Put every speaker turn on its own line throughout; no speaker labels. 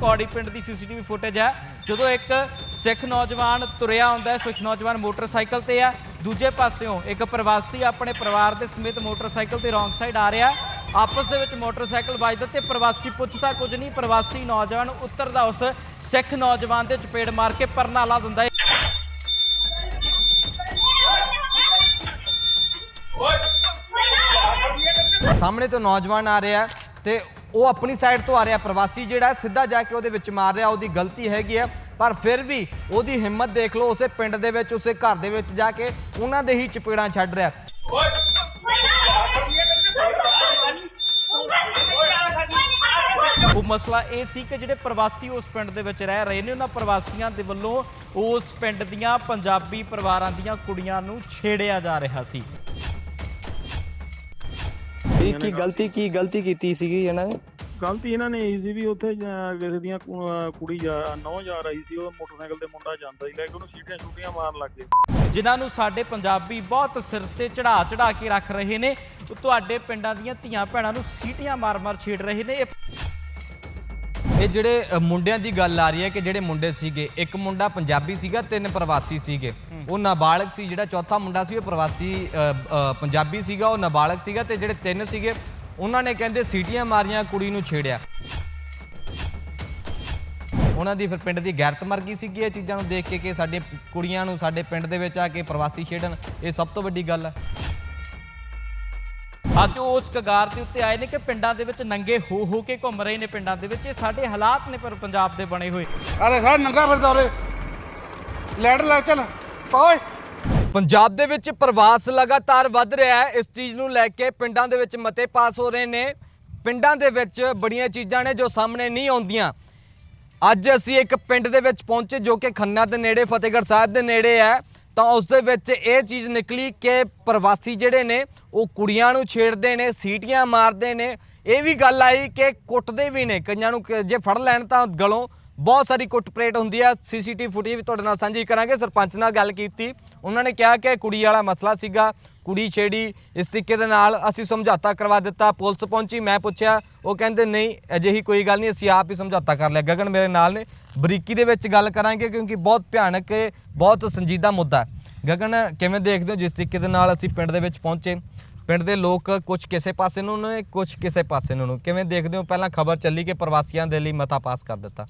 ਕੌੜੀ ਪਿੰਡ ਦੀ CCTV footage ਹੈ। ਜਦੋਂ ਇੱਕ ਸਿੱਖ ਨੌਜਵਾਨ ਤੁਰਿਆ ਆਉਂਦਾ ਹੈ ਸਿੱਖ ਨੌਜਵਾਨ ਮੋਟਰਸਾਈਕਲ ਤੇ ਆ। ਦੂਜੇ ਪਾਸਿਓਂ ਇੱਕ ਪ੍ਰਵਾਸੀ ਆਪਣੇ ਪਰਿਵਾਰ ਦੇ ਸਮੇਤ ਮੋਟਰਸਾਈਕਲ ਤੇ ਰੌਂਗ ਸਾਈਡ ਆ ਰਿਹਾ। ਆਪਸ ਦੇ ਵਿੱਚ ਮੋਟਰਸਾਈਕਲ ਵੱਜਦਾ ਤੇ ਪ੍ਰਵਾਸੀ ਪੁੱਛਦਾ, ਕੁਝ ਨਹੀਂ, ਪ੍ਰਵਾਸੀ ਨੌਜਵਾਨ ਉੱਤਰਦਾ ਉਸ ਸਿੱਖ ਨੌਜਵਾਨ ਦੇ ਚਪੇੜ ਮਾਰ ਕੇ ਪਰਨਾ ਦਿੰਦਾ ਹੈ।
ਸਾਹਮਣੇ ਤੋਂ ਨੌਜਵਾਨ ਆ ਰਿਹਾ ਤੇ ਉਹ ਆਪਣੀ ਸਾਈਡ ਤੋਂ ਆ ਰਿਹਾ ਪ੍ਰਵਾਸੀ ਜਿਹੜਾ ਸਿੱਧਾ ਜਾ ਕੇ ਉਹਦੇ ਵਿੱਚ ਮਾਰ ਰਿਹਾ, ਉਹਦੀ ਗਲਤੀ ਹੈਗੀ ਹੈ। ਪਰ ਫਿਰ ਵੀ ਉਹਦੀ ਹਿੰਮਤ ਦੇਖ ਲਓ, ਉਸੇ ਪਿੰਡ ਦੇ ਵਿੱਚ, ਉਸੇ ਘਰ ਦੇ ਵਿੱਚ ਜਾ ਕੇ ਉਹਨਾਂ ਦੇ ਹੀ ਚਪੇੜਾਂ ਛੱਡ ਰਿਹਾ।
ਉਹ ਮਸਲਾ ਇਹ ਸੀ ਕਿ ਜਿਹੜੇ ਪ੍ਰਵਾਸੀ ਉਸ ਪਿੰਡ ਦੇ ਵਿੱਚ ਰਹਿ ਰਹੇ ਨੇ, ਉਹਨਾਂ ਪ੍ਰਵਾਸੀਆਂ ਦੇ ਵੱਲੋਂ ਉਸ ਪਿੰਡ ਦੀਆਂ ਪੰਜਾਬੀ ਪਰਿਵਾਰਾਂ ਦੀਆਂ ਕੁੜੀਆਂ ਨੂੰ ਛੇੜਿਆ ਜਾ ਰਿਹਾ ਸੀ।
ਇਹ ਕੀ ਗਲਤੀ ਕੀ ਗਲਤੀ ਕੀਤੀ ਸੀਗੀ ਇਹਨਾਂ ਨੇ?
ਗਲਤੀ ਇਹਨਾਂ ਨੇ ਇਹੀ ਸੀ ਵੀ ਉੱਥੇ ਜਾ- ਕਿਸੇ ਦੀਆਂ ਕੁ- ਅਹ ਕੁੜੀ ਜਾ ਨੌ ਜਾ ਰਹੀ ਸੀ ਉਹ ਮੋਟਰਸਾਈਕਲ ਤੇ ਮੁੰਡਾ ਜਾਂਦਾ ਸੀ ਲੈ ਕੇ ਉਹਨੂੰ ਸੀਟੀਆਂ ਛੁੱਟੀਆਂ ਮਾਰਨ ਲੱਗ ਗਏ।
ਜਿਨ੍ਹਾਂ ਨੂੰ ਸਾਡੇ ਪੰਜਾਬੀ ਬਹੁਤ ਸਿਰ ਤੇ ਚੜਾ ਚੜਾ ਕੇ ਰੱਖ ਰਹੇ ਨੇ ਉਹ ਤੁਹਾਡੇ ਪਿੰਡਾਂ ਦੀਆਂ ਧੀਆਂ ਭੈਣਾਂ ਨੂੰ ਸੀਟੀਆਂ ਮਾਰ-ਮਾਰ ਛੇੜ ਰਹੇ ਨੇ। ਇਹ
ਇਹ ਜਿਹੜੇ ਅ, ਮੁੰਡਿਆਂ ਦੀ ਗੱਲ ਆ ਰਹੀ ਹੈ ਕਿ ਜਿਹੜੇ ਮੁੰਡੇ ਸੀਗੇ ਇੱਕ ਮੁੰਡਾ ਪੰਜਾਬੀ ਸੀਗਾ ਤਿੰਨ ਪ੍ਰਵਾਸੀ ਸੀਗੇ। ਉਹ ਨਾਬਾਲਗ ਸੀ ਜਿਹੜਾ ਚੌਥਾ ਮੁੰਡਾ ਸੀ ਉਹ ਪ੍ਰਵਾਸੀ ਅ, ਅ, ਪੰਜਾਬੀ ਸੀਗਾ ਉਹ ਨਾਬਾਲਗ ਸੀਗਾ ਤੇ ਜਿਹੜੇ ਤਿੰਨ ਸੀਗੇ ਉਹਨਾਂ ਨੇ ਕਹਿੰਦੇ ਸੀਟੀਆਂ ਮਾਰੀਆਂ ਕੁੜੀ ਨੂੰ ਛੇੜਿਆ। ਉਹਨਾਂ ਦੀ ਫਿਰ ਪਿੰਡ ਦੀ ਗੈਰਤ ਮਰ ਗਈ ਸੀਗੀ ਇਹ ਚੀਜ਼ਾਂ ਨੂੰ ਦੇਖ ਕੇ ਕਿ ਸਾਡੇ ਕੁੜੀਆਂ ਨੂੰ ਸਾਡੇ ਪਿੰਡ ਦੇ ਵਿੱਚ ਆ ਕੇ ਪ੍ਰਵਾਸੀ ਛੇੜਨ ਇਹ ਸਭ ਤੋਂ ਵੱਡੀ ਗੱਲ ਹੈ
ਅੱਜ ਉਹ ਉਸ ਕਗਾਰ ਦੇ ਉੱਤੇ ਆਏ ਨੇ ਕਿ ਪਿੰਡਾਂ ਦੇ ਵਿੱਚ ਨੰਗੇ ਹੋ ਹੋ ਕੇ ਘੁੰਮ ਰਹੇ ਨੇ ਪਿੰਡਾਂ ਦੇ ਵਿੱਚ। ਇਹ ਸਾਡੇ ਹਾਲਾਤ ਨੇ ਪਰ ਪੰਜਾਬ ਦੇ ਬਣੇ ਹੋਏ।
ਅਰੇ ਸਾਰ ਨੰਗਾ ਫਿਰਦਾ ਉਰੇ। ਲੈਟ ਲਾ ਚੱਲ। ਓਏ।
ਪੰਜਾਬ ਦੇ ਵਿੱਚ ਪ੍ਰਵਾਸ ਲਗਾਤਾਰ ਵੱਧ ਰਿਹਾ ਹੈ। ਇਸ ਚੀਜ਼ ਨੂੰ ਲੈ ਕੇ ਪਿੰਡਾਂ ਦੇ ਵਿੱਚ ਮਤੇ ਪਾਸ ਹੋ ਰਹੇ ਨੇ। ਪਿੰਡਾਂ ਦੇ ਵਿੱਚ ਬੜੀਆਂ ਚੀਜ਼ਾਂ ਨੇ ਜੋ ਸਾਹਮਣੇ ਨਹੀਂ ਆਉਂਦੀਆਂ। ਅੱਜ ਅਸੀਂ ਇੱਕ ਪਿੰਡ ਦੇ ਵਿੱਚ ਪਹੁੰਚੇ ਜੋ ਕਿ ਖੰਨਾ ਦੇ ਨੇੜੇ ਫਤਿਹਗੜ੍ਹ ਸਾਹਿਬ ਦੇ ਨੇੜੇ ਹੈ। ਤਾਂ ਉਸ ਦੇ ਵਿੱਚ ਇਹ ਚੀਜ਼ ਨਿਕਲੀ ਕਿ ਪ੍ਰਵਾਸੀ ਜਿਹੜੇ ਨੇ, ਉਹ ਕੁੜੀਆਂ ਨੂੰ ਛੇੜਦੇ ਨੇ, ਸੀਟੀਆਂ ਮਾਰਦੇ ਨੇ। ਇਹ ਵੀ ਗੱਲ ਆਈ ਕਿ ਕੁੱਟਦੇ ਵੀ ਨੇ, ਕਈਆਂ ਨੂੰ ਜੇ ਫੜ ਲੈਣ ਤਾਂ ਗਲੋਂ। ਬਹੁਤ ਸਾਰੀ ਕੁੱਟ ਪਰੇਡ ਹੁੰਦੀ ਆ। ਸੀਸੀਟੀਵੀ ਫੁਟੇਜ ਵੀ ਤੁਹਾਡੇ ਨਾਲ ਸਾਂਝੀ ਕਰਾਂਗੇ। ਸਰਪੰਚ ਨਾਲ ਗੱਲ ਕੀਤੀ। ਉਹਨਾਂ ਨੇ ਕਿਹਾ ਕਿ ਕੁੜੀ ਵਾਲਾ ਮਸਲਾ ਸੀਗਾ। ਕੁੜੀ ਛੇੜੀ, ਇਸ ਤਰੀਕੇ ਦੇ ਨਾਲ ਅਸੀਂ ਸਮਝੌਤਾ ਕਰਵਾ ਦਿੱਤਾ। ਪੁਲਿਸ ਪਹੁੰਚੀ, ਮੈਂ ਪੁੱਛਿਆ, ਉਹ ਕਹਿੰਦੇ, ਨਹੀਂ, ਅਜਿਹੀ ਕੋਈ ਗੱਲ ਨਹੀਂ, ਅਸੀਂ ਆਪ ਹੀ ਸਮਝੌਤਾ ਕਰ ਲਿਆ। ਗਗਨ ਮੇਰੇ ਨਾਲ ਨੇ। ਬਰੀਕੀ ਦੇ ਵਿੱਚ ਗੱਲ ਕਰਾਂਗੇ ਕਿਉਂਕਿ ਬਹੁਤ ਭਿਆਨਕ ਬਹੁਤ ਸੰਜੀਦਾ ਮੁੱਦਾ ਗਗਨ, ਕਿਵੇਂ ਦੇਖਦੇ ਹੋ? ਜਿਸ ਤਰੀਕੇ ਦੇ ਨਾਲ ਅਸੀਂ ਪਿੰਡ ਦੇ ਵਿੱਚ ਪਹੁੰਚੇ। ਪਿੰਡ ਦੇ ਲੋਕ ਕੁਝ ਕਿਸੇ ਪਾਸੇ ਨੂੰ ਨੇ ਕੁਝ ਕਿਸੇ ਪਾਸੇ ਨੂੰ। ਕਿਵੇਂ ਦੇਖਦੇ ਹੋ? ਪਹਿਲਾਂ ਖਬਰ ਚੱਲੀ ਕਿ ਪ੍ਰਵਾਸੀਆਂ ਦੇ ਲਈ ਮਤਾ ਪਾਸ ਕਰ ਦਿੱਤਾ।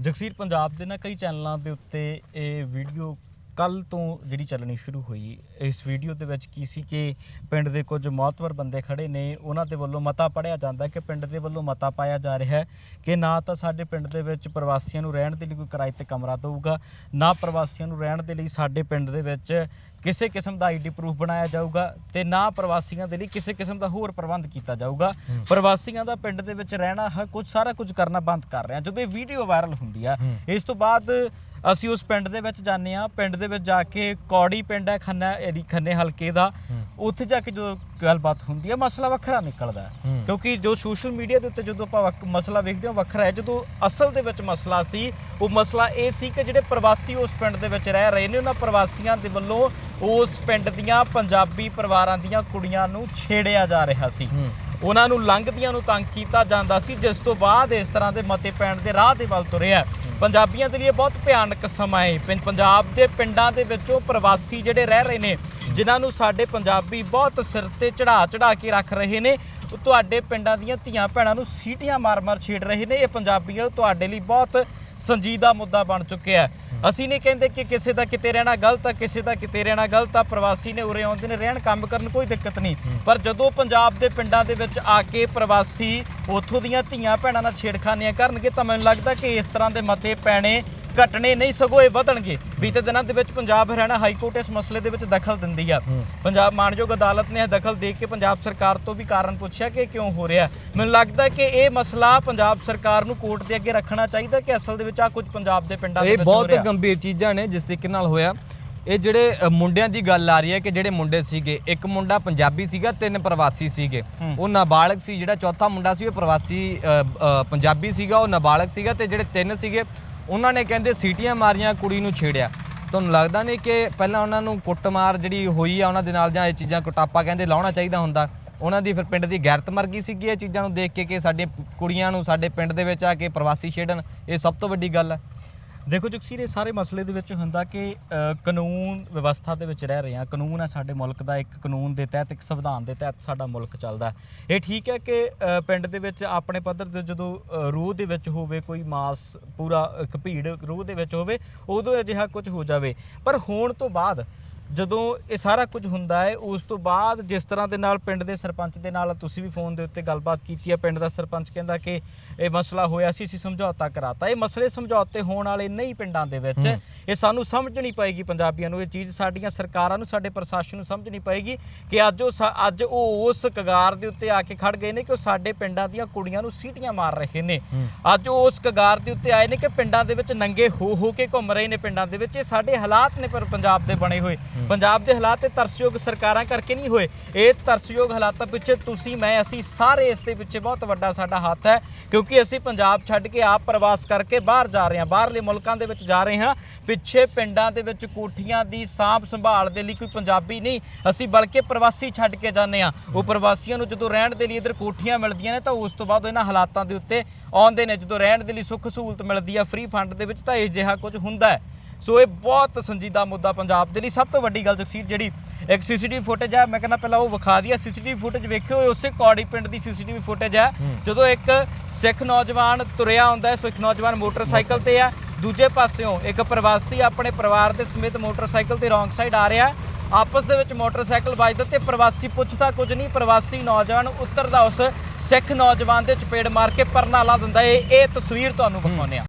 ਜਗਸੀਰ, ਪੰਜਾਬ ਦੇ ਨਾ ਕਈ ਚੈਨਲਾਂ ਦੇ ਉੱਤੇ ਇਹ ਵੀਡੀਓ ਕੱਲ ਤੋਂ ਜਿਹੜੀ ਚੱਲਣੀ ਸ਼ੁਰੂ ਹੋਈ। ਇਸ ਵੀਡੀਓ ਦੇ ਵਿੱਚ ਕੀ ਸੀ ਕਿ ਪਿੰਡ ਦੇ ਕੁਝ ਮਹੱਤਵਰ ਬੰਦੇ ਖੜੇ ਨੇ। ਉਹਨਾਂ ਦੇ ਵੱਲੋਂ ਮਤਾ ਪੜਿਆ ਜਾਂਦਾ ਕਿ ਪਿੰਡ ਦੇ ਵੱਲੋਂ ਮਤਾ ਪਾਇਆ ਜਾ ਰਿਹਾ ਹੈ ਕਿ ਨਾ ਤਾਂ ਸਾਡੇ ਪਿੰਡ ਦੇ ਵਿੱਚ ਪ੍ਰਵਾਸੀਆਂ ਨੂੰ ਰਹਿਣ ਦੇ ਲਈ ਕੋਈ ਕਿਰਾਏ ਤੇ ਕਮਰਾ ਦਊਗਾ, ਨਾ ਪ੍ਰਵਾਸੀਆਂ ਨੂੰ ਰਹਿਣ ਦੇ ਲਈ ਸਾਡੇ ਪਿੰਡ ਦੇ ਵਿੱਚ ਕਿਸੇ ਕਿਸਮ ਦਾ ਆਈਡੀ ਪ੍ਰੂਫ ਬਣਾਇਆ ਜਾਊਗਾ ਤੇ ਨਾ ਪ੍ਰਵਾਸੀਆਂ ਦੇ ਲਈ ਕਿਸੇ ਕਿਸਮ ਦਾ ਹੋਰ ਪ੍ਰਬੰਧ ਕੀਤਾ ਜਾਊਗਾ। ਪ੍ਰਵਾਸੀਆਂ ਦਾ ਪਿੰਡ ਦੇ ਵਿੱਚ ਰਹਿਣਾ ਹੈ ਕੁਝ ਸਾਰਾ ਕੁਝ ਕਰਨਾ ਬੰਦ ਕਰ ਰਹੇ ਆ ਜਦੋਂ ਇਹ ਵੀਡੀਓ ਵਾਇਰਲ ਹੁੰਦੀ ਆ ਇਸ ਤੋਂ ਬਾਅਦ ਅਸੀਂ ਉਸ ਪਿੰਡ ਦੇ ਵਿੱਚ ਜਾਂਦੇ ਆ ਪਿੰਡ ਦੇ ਵਿੱਚ ਜਾ ਕੇ ਕੌੜੀ ਪਿੰਡ ਹੈ ਖੰਨਾ ਏਰੀ ਖੰਨੇ ਹਲਕੇ ਦਾ। ਉੱਥੇ ਜਾ ਕੇ ਜੋ ਗੱਲਬਾਤ ਹੁੰਦੀ ਹੈ ਮਸਲਾ ਵੱਖਰਾ ਨਿਕਲਦਾ ਕਿਉਂਕਿ ਜੋ ਸੋਸ਼ਲ ਮੀਡੀਆ ਦੇ ਉੱਤੇ ਜਦੋਂ ਆਪਾਂ ਮਸਲਾ ਵੇਖਦੇ ਹਾਂ ਵੱਖਰਾ ਹੈ। ਜਦੋਂ ਅਸਲ ਦੇ ਵਿੱਚ ਮਸਲਾ ਸੀ ਉਹ ਮਸਲਾ ਇਹ ਸੀ ਕਿ ਜਿਹੜੇ ਪ੍ਰਵਾਸੀ ਉਸ ਪਿੰਡ ਦੇ ਵਿੱਚ ਰਹਿ ਰਹੇ ਨੇ ਉਹਨਾਂ ਪ੍ਰਵਾਸੀਆਂ ਦੇ ਵੱਲੋਂ ਉਸ ਪਿੰਡ ਦੀਆਂ ਪੰਜਾਬੀ ਪਰਿਵਾਰਾਂ ਦੀਆਂ ਕੁੜੀਆਂ ਨੂੰ ਛੇੜਿਆ ਜਾ ਰਿਹਾ ਸੀ। ਉਹਨਾਂ ਨੂੰ ਲੰਘਦੀਆਂ ਨੂੰ ਤੰਗ ਕੀਤਾ ਜਾਂਦਾ ਸੀ ਜਿਸ ਤੋਂ ਬਾਅਦ ਇਸ ਤਰ੍ਹਾਂ ਦੇ ਮਤੇ ਪੈਣ ਦੇ ਰਾਹ ਦੇ ਵੱਲ ਤੁਰਿਆ। ਪੰਜਾਬੀਆਂ ਦੇ ਲਈ ਇਹ ਬਹੁਤ ਭਿਆਨਕ ਸਮਾਂ ਹੈ ਪੰਜਾਬ ਦੇ ਪਿੰਡਾਂ ਦੇ ਵਿੱਚੋਂ ਪ੍ਰਵਾਸੀ ਜਿਹੜੇ ਰਹਿ ਰਹੇ ਨੇ ਜਿਨ੍ਹਾਂ ਨੂੰ ਸਾਡੇ ਪੰਜਾਬੀ ਬਹੁਤ ਸਿਰ ਤੇ ਚੜਾ ਚੜਾ ਕੇ ਰੱਖ ਰਹੇ ਨੇ ਤੁਹਾਡੇ ਪਿੰਡਾਂ ਦੀਆਂ ਧੀਆਂ ਭੈਣਾਂ ਨੂੰ ਸੀਟੀਆਂ ਮਾਰ-ਮਾਰ ਛੇੜ ਰਹੇ ਨੇ। ਇਹ ਪੰਜਾਬੀਓ ਤੁਹਾਡੇ ਲਈ ਬਹੁਤ ਸੰਜੀਦਾ ਮੁੱਦਾ ਬਣ ਚੁੱਕਿਆ ਹੈ। ਅਸੀਂ ਨਹੀਂ ਕਹਿੰਦੇ ਕਿ ਕਿਸੇ ਦਾ ਕਿਤੇ ਰਹਿਣਾ ਗਲਤ ਆ ਕਿਸੇ ਦਾ ਕਿਤੇ ਰਹਿਣਾ ਗਲਤ ਆ ਪ੍ਰਵਾਸੀ ਨੇ ਉਰੇ ਆਉਂਦੇ ਨੇ ਰਹਿਣ ਕੰਮ ਕਰਨ ਕੋਈ ਦਿੱਕਤ ਨਹੀਂ। ਪਰ ਜਦੋਂ ਪੰਜਾਬ ਦੇ ਪਿੰਡਾਂ ਦੇ ਵਿੱਚ ਆ ਕੇ ਪ੍ਰਵਾਸੀ ਉੱਥੋਂ ਦੀਆਂ ਧੀਆਂ ਭੈਣਾਂ ਨਾਲ ਛੇੜਖਾਨੀਆਂ ਕਰਨਗੇ ਤਾਂ ਮੈਨੂੰ ਲੱਗਦਾ ਕਿ ਇਸ ਤਰ੍ਹਾਂ ਦੇ ਮਤੇ ਪੈਣੇ ਘਟਣੇ ਨਹੀਂ ਸਗੋਂ ਇਹ ਵਧਣਗੇ। ਬੀਤੇ ਦਿਨਾਂ ਦੇ ਵਿੱਚ ਪੰਜਾਬ ਹਰਿਆਣਾ ਹਾਈ ਕੋਰਟ ਇਸ ਮਸਲੇ ਦੇ ਵਿੱਚ ਦਖਲ ਦਿੰਦੀ ਆ। ਪੰਜਾਬ ਮਾਨਯੋਗ ਅਦਾਲਤ ਨੇ ਇਹ ਦਖਲ ਦੇ ਕੇ ਪੰਜਾਬ ਸਰਕਾਰ ਤੋਂ ਵੀ ਕਾਰਨ ਪੁੱਛਿਆ ਕਿ ਕਿਉਂ ਹੋ ਰਿਹਾ। ਮੈਨੂੰ ਲੱਗਦਾ ਕਿ ਇਹ ਮਸਲਾ ਪੰਜਾਬ ਸਰਕਾਰ ਨੂੰ ਕੋਰਟ ਦੇ ਅੱਗੇ ਰੱਖਣਾ ਚਾਹੀਦਾ ਕਿ ਅਸਲ ਦੇ ਵਿੱਚ ਆ ਕੁਝ ਪੰਜਾਬ ਦੇ ਪਿੰਡਾਂ ਦੇ
ਇਹ
ਵਿੱਚ ਹੋ
ਬਹੁਤ ਗੰਭੀਰ ਚੀਜ਼ਾਂ ਨੇ ਜਿਸ ਤਰੀਕੇ ਨਾਲ ਹੋਇਆ। ਇਹ ਜਿਹੜੇ ਮੁੰਡਿਆਂ ਦੀ ਗੱਲ ਆ ਰਹੀ ਹੈ ਕਿ ਜਿਹੜੇ ਮੁੰਡੇ ਸੀਗੇ ਇੱਕ ਮੁੰਡਾ ਪੰਜਾਬੀ ਸੀਗਾ ਤਿੰਨ ਪ੍ਰਵਾਸੀ ਸੀਗੇ। ਉਹ ਨਾਬਾਲਗ ਸੀ ਜਿਹੜਾ ਚੌਥਾ ਮੁੰਡਾ ਸੀ ਉਹ ਪ੍ਰਵਾਸੀ ਪੰਜਾਬੀ ਸੀਗਾ ਉਹ ਨਾਬਾਲਗ ਸੀਗਾ ਤੇ ਜਿਹੜੇ ਤਿੰਨ ਸੀਗੇ ਉਹਨਾਂ ਨੇ ਕਹਿੰਦੇ ਸੀਟੀਆਂ ਮਾਰੀਆਂ, ਕੁੜੀ ਨੂੰ ਛੇੜਿਆ। ਤੁਹਾਨੂੰ ਲੱਗਦਾ ਨਹੀਂ ਕਿ ਪਹਿਲਾਂ ਉਹਨਾਂ ਨੂੰ ਕੁੱਟਮਾਰ ਜਿਹੜੀ ਹੋਈ ਆ, ਉਹਨਾਂ ਦੇ ਨਾਲ ਜਾਂ ਇਹ ਚੀਜ਼ਾਂ ਕੁਟਾਪਾ ਕਹਿੰਦੇ ਲਾਉਣਾ ਚਾਹੀਦਾ ਹੁੰਦਾ? ਉਹਨਾਂ ਦੀ ਫਿਰ ਪਿੰਡ ਦੀ ਗੈਰਤ ਮਰ ਗਈ ਸੀਗੀ ਇਹ ਚੀਜ਼ਾਂ ਨੂੰ ਦੇਖ ਕੇ ਕਿ ਸਾਡੀਆਂ ਕੁੜੀਆਂ ਨੂੰ ਸਾਡੇ ਪਿੰਡ ਦੇ ਵਿੱਚ ਆ ਕੇ ਪ੍ਰਵਾਸੀ ਛੇੜਨ, ਇਹ ਸਭ ਤੋਂ ਵੱਡੀ ਗੱਲ ਹੈ।
ਦੇਖੋ ਜਗਸੀਰ ਇਹ ਸਾਰੇ ਮਸਲੇ ਦੇ ਵਿੱਚ ਹੁੰਦਾ ਕਿ ਕਾਨੂੰਨ ਵਿਵਸਥਾ ਦੇ ਵਿੱਚ ਰਹਿ ਰਹੇ ਹਾਂ। ਕਾਨੂੰਨ ਹੈ ਸਾਡੇ ਮੁਲਕ ਦਾ, ਇੱਕ ਕਾਨੂੰਨ ਦੇ ਤਹਿਤ, ਇੱਕ ਸੰਵਿਧਾਨ ਦੇ ਤਹਿਤ ਸਾਡਾ ਮੁਲਕ ਚੱਲਦਾ ਇਹ ਠੀਕ ਹੈ ਕਿ ਪਿੰਡ ਦੇ ਵਿੱਚ ਆਪਣੇ ਪੱਧਰ ਤੇ ਜਦੋਂ ਰੂਹ ਦੇ ਵਿੱਚ ਹੋਵੇ ਕੋਈ ਮਾਸ ਪੂਰਾ ਇੱਕ ਭੀੜ ਰੂਹ ਦੇ ਵਿੱਚ ਹੋਵੇ, ਉਦੋਂ ਅਜਿਹਾ ਕੁਝ ਹੋ ਜਾਵੇ। ਪਰ ਹੋਣ ਤੋਂ ਬਾਅਦ ਜਦੋਂ ਇਹ ਸਾਰਾ ਕੁਝ ਹੁੰਦਾ ਹੈ ਉਸ ਤੋਂ ਬਾਅਦ ਜਿਸ ਤਰ੍ਹਾਂ ਦੇ ਨਾਲ ਪਿੰਡ ਦੇ ਸਰਪੰਚ ਦੇ ਨਾਲ ਤੁਸੀਂ ਵੀ ਫੋਨ ਦੇ ਉੱਤੇ ਗੱਲਬਾਤ ਕੀਤੀ ਹੈ ਪਿੰਡ ਦਾ ਸਰਪੰਚ ਕਹਿੰਦਾ ਕਿ ਇਹ ਮਸਲਾ ਹੋਇਆ ਸੀ ਅਸੀਂ ਸਮਝੌਤਾ ਕਰਾਤਾ। ਇਹ ਮਸਲੇ ਸਮਝੌਤੇ ਹੋਣ ਵਾਲੇ ਨਹੀਂ ਪਿੰਡਾਂ ਦੇ ਵਿੱਚ। ਇਹ ਸਾਨੂੰ ਸਮਝਣੀ ਪਏਗੀ ਪੰਜਾਬੀਆਂ ਨੂੰ ਇਹ ਚੀਜ਼ ਸਾਡੀਆਂ ਸਰਕਾਰਾਂ ਨੂੰ ਸਾਡੇ ਪ੍ਰਸ਼ਾਸਨ ਨੂੰ ਸਮਝਣੀ ਪਏਗੀ ਕਿ ਅੱਜ ਉਹ ਅੱਜ ਉਹ ਉਸ ਕਗਾਰ ਦੇ ਉੱਤੇ ਆ ਕੇ ਖੜ ਗਏ ਨੇ ਕਿ ਉਹ ਸਾਡੇ ਪਿੰਡਾਂ ਦੀਆਂ ਕੁੜੀਆਂ ਨੂੰ ਸੀਟੀਆਂ ਮਾਰ ਰਹੇ ਨੇ। ਅੱਜ ਉਹ ਉਸ ਕਗਾਰ ਦੇ ਉੱਤੇ ਆਏ ਨੇ ਕਿ ਪਿੰਡਾਂ ਦੇ ਵਿੱਚ ਨੰਗੇ ਹੋ ਹੋ ਕੇ ਘੁੰਮ ਰਹੇ ਨੇ ਪਿੰਡਾਂ ਦੇ ਵਿੱਚ। ਇਹ ਸਾਡੇ ਹਾਲਾਤ ਨੇ ਪਰ ਪੰਜਾਬ ਦੇ ਬਣੇ ਹੋਏ। ਪੰਜਾਬ ਦੇ ਹਾਲਾਤ ਇਹ ਤਰਸਯੋਗ ਸਰਕਾਰਾਂ ਕਰਕੇ ਨਹੀਂ ਹੋਏ। ਇਹ ਤਰਸਯੋਗ ਹਾਲਾਤਾਂ ਪਿੱਛੇ ਤੁਸੀਂ, ਮੈਂ, ਅਸੀਂ ਸਾਰੇ ਇਸ ਦੇ ਪਿੱਛੇ ਬਹੁਤ ਵੱਡਾ ਸਾਡਾ ਹੱਥ ਹੈ, ਕਿਉਂਕਿ ਅਸੀਂ ਪੰਜਾਬ ਛੱਡ ਕੇ ਆਪ ਪ੍ਰਵਾਸ ਕਰਕੇ ਬਾਹਰ ਜਾ ਰਹੇ ਹਾਂ। ਬਾਹਰਲੇ ਮੁਲਕਾਂ ਦੇ ਵਿੱਚ ਜਾ ਰਹੇ ਹਾਂ। ਪਿੱਛੇ ਪਿੰਡਾਂ ਦੇ ਵਿੱਚ ਕੋਠੀਆਂ ਦੀ ਸਾਂਭ ਸੰਭਾਲ ਦੇ ਲਈ ਕੋਈ ਪੰਜਾਬੀ ਨਹੀਂ। ਅਸੀਂ ਬਲਕਿ ਪ੍ਰਵਾਸੀ ਛੱਡ ਕੇ ਜਾਂਦੇ ਹਾਂ। ਉਹ ਪ੍ਰਵਾਸੀਆਂ ਨੂੰ ਜਦੋਂ ਰਹਿਣ ਦੇ ਲਈ ਇਧਰ ਕੋਠੀਆਂ ਮਿਲਦੀਆਂ ਨੇ, ਤਾਂ ਉਸ ਤੋਂ ਬਾਅਦ ਇਹਨਾਂ ਹਾਲਾਤਾਂ ਦੇ ਉੱਤੇ ਆਉਂਦੇ ਨੇ। ਜਦੋਂ ਰਹਿਣ ਦੇ ਲਈ ਸੁੱਖ ਸਹੂਲਤ ਮਿਲਦੀ ਆ ਫ੍ਰੀ ਫੰਡ ਦੇ ਵਿੱਚ ਤਾਂ ਇਹ ਜਿਹਾ ਕੁਝ ਹੁੰਦਾ ਹੈ। ਸੋ ਇਹ ਬਹੁਤ ਸੰਜੀਦਾ ਮੁੱਦਾ ਪੰਜਾਬ ਦੇ ਲਈ। ਸਭ ਤੋਂ ਵੱਡੀ ਗੱਲ ਜਗਸੀਰ ਜਿਹੜੀ ਇੱਕ ਸੀਸੀਟੀਵੀ ਫੁਟੇਜ ਹੈ ਮੈਂ ਕਹਿੰਦਾ ਪਹਿਲਾਂ ਉਹ ਵਿਖਾ ਦਈਏ। ਸੀਸੀਟੀਵੀ ਫੁਟੇਜ ਵੇਖਿਓ ਉਸੇ ਕੌੜੀ ਪਿੰਡ ਦੀ ਸੀਸੀਟੀਵੀ ਫੁਟੇਜ ਹੈ ਜਦੋਂ ਇੱਕ ਸਿੱਖ ਨੌਜਵਾਨ ਤੁਰਿਆ ਆਉਂਦਾ ਹੈ ਸਿੱਖ ਨੌਜਵਾਨ ਮੋਟਰਸਾਈਕਲ ਤੇ ਆ ਦੂਜੇ ਪਾਸਿਓਂ ਇੱਕ ਪ੍ਰਵਾਸੀ ਆਪਣੇ ਪਰਿਵਾਰ ਦੇ ਸਮੇਤ ਮੋਟਰਸਾਈਕਲ ਤੇ ਰੋਂਗ ਸਾਈਡ ਆ ਰਿਹਾ। ਆਪਸ ਦੇ ਵਿੱਚ ਮੋਟਰਸਾਈਕਲ ਵੱਜਦਾ ਤੇ ਪ੍ਰਵਾਸੀ ਪੁੱਛਦਾ ਕੁਝ ਨਹੀਂ ਪ੍ਰਵਾਸੀ ਨੌਜਵਾਨ ਉਤਰਦਾ ਉਸ ਸਿੱਖ ਨੌਜਵਾਨ ਦੇ ਚਪੇੜ ਮਾਰ ਕੇ ਪਰਨਾ ਲਾ ਦਿੰਦਾ ਇਹ ਇਹ ਤਸਵੀਰ ਤੁਹਾਨੂੰ ਵਿਖਾਉਂਦੇ ਆ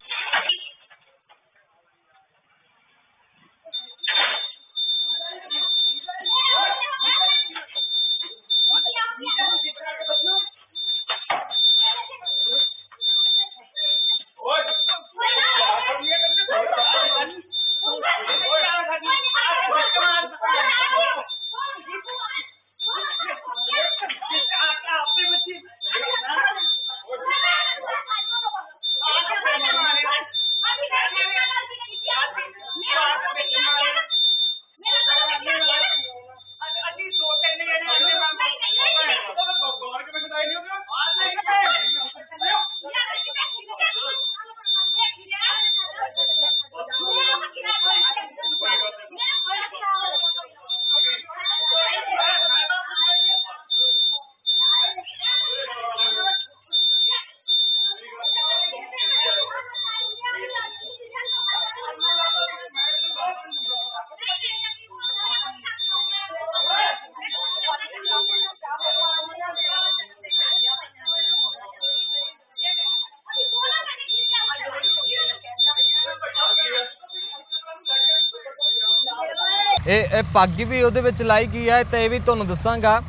ਇਹ ਇਹ ਪੱਗ ਵੀ ਉਹਦੇ ਵਿੱਚ ਲਾਈ ਗਈ ਹੈ ਤੇ ਇਹ ਵੀ ਤੁਹਾਨੂੰ ਦੱਸਾਂਗਾ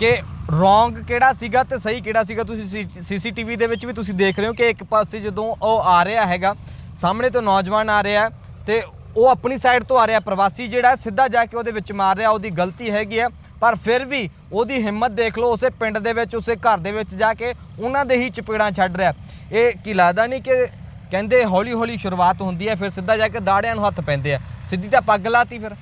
ਕਿ ਰੋਂਗ ਕਿਹੜਾ ਸੀਗਾ ਤੇ ਸਹੀ ਕਿਹੜਾ ਸੀਗਾ, ਤੁਸੀਂ ਸੀਸੀਟੀਵੀ ਦੇ ਵਿੱਚ ਵੀ ਤੁਸੀਂ ਦੇਖ ਰਹੇ ਹੋ ਕਿ ਇੱਕ ਪਾਸੇ ਜਦੋਂ ਉਹ ਆ ਰਿਹਾ ਹੈਗਾ, ਸਾਹਮਣੇ ਤੋਂ ਨੌਜਵਾਨ ਆ ਰਿਹਾ, ਤੇ ਉਹ ਆਪਣੀ ਸਾਈਡ ਤੋਂ ਆ ਰਿਹਾ, ਪ੍ਰਵਾਸੀ ਜਿਹੜਾ ਸਿੱਧਾ ਜਾ ਕੇ ਉਹਦੇ ਵਿੱਚ ਮਾਰ ਰਿਹਾ, ਉਹਦੀ ਗਲਤੀ ਹੈਗੀ ਆ, ਪਰ ਫਿਰ ਵੀ ਉਹਦੀ ਹਿੰਮਤ ਦੇਖ ਲਓ, ਉਸੇ ਪਿੰਡ ਦੇ ਵਿੱਚ, ਉਸੇ ਘਰ ਦੇ ਵਿੱਚ ਜਾ ਕੇ ਉਹਨਾਂ ਦੇ ਹੀ ਚਪੇੜਾਂ ਛੱਡ ਰਿਹਾ। ਇਹ ਕੀ ਲੱਗਦਾ ਨਹੀਂ ਕਿ ਕਹਿੰਦੇ ਹੌਲੀ ਹੌਲੀ ਸ਼ੁਰੂਆਤ ਹੁੰਦੀ ਹੈ, ਫਿਰ ਸਿੱਧਾ ਜਾ ਕੇ ਦਾੜਿਆਂ ਨੂੰ ਹੱਥ ਪੈਂਦੇ ਆ। ਸਿੱਧੀ ਤਾਂ ਪੱਗ ਲਾਤੀ ਫਿਰ।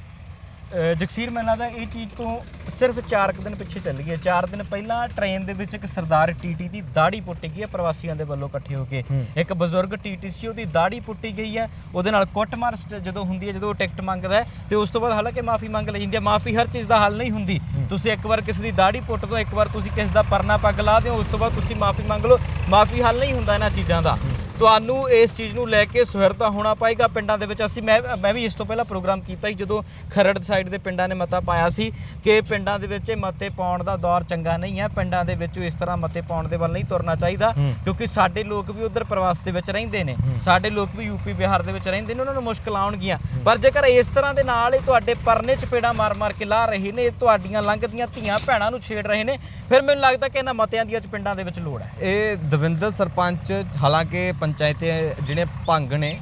ਜਗਸੀਰ ਮੈਨੂੰ ਲੱਗਦਾ ਇਹ ਚੀਜ਼ ਤੋਂ ਸਿਰਫ 4 ਦਿਨ ਪਿੱਛੇ ਚੱਲ ਗਈ ਹੈ। 4 ਦਿਨ ਪਹਿਲਾਂ ਟ੍ਰੇਨ ਦੇ ਵਿੱਚ ਇੱਕ ਸਰਦਾਰ ਟੀਟੀ ਦੀ ਦਾੜੀ ਪੁੱਟੀ ਗਈ ਹੈ ਪ੍ਰਵਾਸੀਆਂ ਦੇ ਵੱਲੋਂ ਇਕੱਠੇ ਹੋ ਕੇ। ਇੱਕ ਬਜ਼ੁਰਗ ਟੀਟੀ ਸੀ ਉਹਦੀ ਦਾੜੀ ਪੁੱਟੀ ਗਈ ਹੈ। ਉਹਦੇ ਨਾਲ ਕੁੱਟਮਾਰ ਜਦੋਂ ਹੁੰਦੀ ਹੈ ਜਦੋਂ ਉਹ ਟਿਕਟ ਮੰਗਦਾ ਹੈ ਤੇ ਉਸ ਤੋਂ ਬਾਅਦ ਹਾਲਾਂਕਿ ਮਾਫੀ ਮੰਗ ਲਈ ਜਾਂਦੀ ਹੈ। ਮਾਫੀ ਹਰ ਚੀਜ਼ ਦਾ ਹੱਲ ਨਹੀਂ ਹੁੰਦੀ। ਤੁਸੀਂ ਇੱਕ ਵਾਰ ਕਿਸੇ ਦੀ ਦਾੜੀ ਪੁੱਟ ਦੋ ਇੱਕ ਵਾਰ ਤੁਸੀਂ ਕਿਸੇ ਦਾ ਪਰਨਾ ਪੱਗ ਲਾ ਦਿਓ ਉਸ ਤੋਂ ਬਾਅਦ ਤੁਸੀਂ ਮਾਫੀ ਮੰਗ ਲਓ। ਮਾਫੀ ਹੱਲ ਨਹੀਂ ਹੁੰਦਾ ਇਹਨਾਂ ਚੀਜ਼ਾਂ ਦਾ। ਤੁਹਾਨੂੰ ਇਸ ਚੀਜ਼ ਨੂੰ ਲੈ ਕੇ ਸੁਹਿਰਦਾ ਹੋਣਾ ਪਏਗਾ ਪਿੰਡਾਂ ਦੇ ਵਿੱਚ। ਅਸੀਂ ਮੈਂ ਮੈਂ ਵੀ ਇਸ ਤੋਂ ਪਹਿਲਾਂ ਪ੍ਰੋਗਰਾਮ ਕੀਤਾ ਸੀ ਜਦੋਂ ਖਰੜ ਸਾਈਡ ਦੇ ਪਿੰਡਾਂ ਨੇ ਮਤਾ ਪਾਇਆ ਸੀ ਕਿ ਪਿੰਡਾਂ ਦੇ ਵਿੱਚ ਇਹ ਮਤੇ ਪਾਉਣ ਦਾ ਦੌਰ ਚੰਗਾ ਨਹੀਂ ਹੈ। ਪਿੰਡਾਂ ਦੇ ਵਿੱਚ ਇਸ ਤਰ੍ਹਾਂ ਮਤੇ ਪਾਉਣ ਦੇ ਵੱਲ ਨਹੀਂ ਤੁਰਨਾ ਚਾਹੀਦਾ ਕਿਉਂਕਿ ਸਾਡੇ ਲੋਕ ਵੀ ਉਧਰ ਪ੍ਰਵਾਸ ਦੇ ਵਿੱਚ ਰਹਿੰਦੇ ਨੇ। ਸਾਡੇ ਲੋਕ ਵੀ ਯੂਪੀ ਬਿਹਾਰ ਦੇ ਵਿੱਚ ਰਹਿੰਦੇ ਨੇ ਉਹਨਾਂ ਨੂੰ ਮੁਸ਼ਕਲ ਆਉਣਗੀਆਂ। ਪਰ ਜੇਕਰ ਇਸ ਤਰ੍ਹਾਂ ਦੇ ਨਾਲ ਇਹ ਤੁਹਾਡੇ ਪਰਨੇ ਚਪੇੜਾ ਮਾਰ-ਮਾਰ ਕੇ ਲਾ ਰਹੇ ਨੇ ਇਹ ਤੁਹਾਡੀਆਂ ਲੰਘਦੀਆਂ ਧੀਆਂ ਭੈਣਾਂ ਨੂੰ ਛੇੜ ਰਹੇ ਨੇ ਫਿਰ ਮੈਨੂੰ ਲੱਗਦਾ ਕਿ ਇਹਨਾਂ ਮਤਿਆਂ ਦੀ ਅੱਜ ਪਿੰਡਾਂ ਦੇ ਵਿੱਚ ਲੋੜ ਹੈ।
ਇਹ ਦਵਿੰਦਰ ਸਰਪੰਚ ਹਾਲਾਂਕਿ ਪੰਚਾਇਤੇ ਜਿਹੜੇ ਭੰਗ ਨੇ,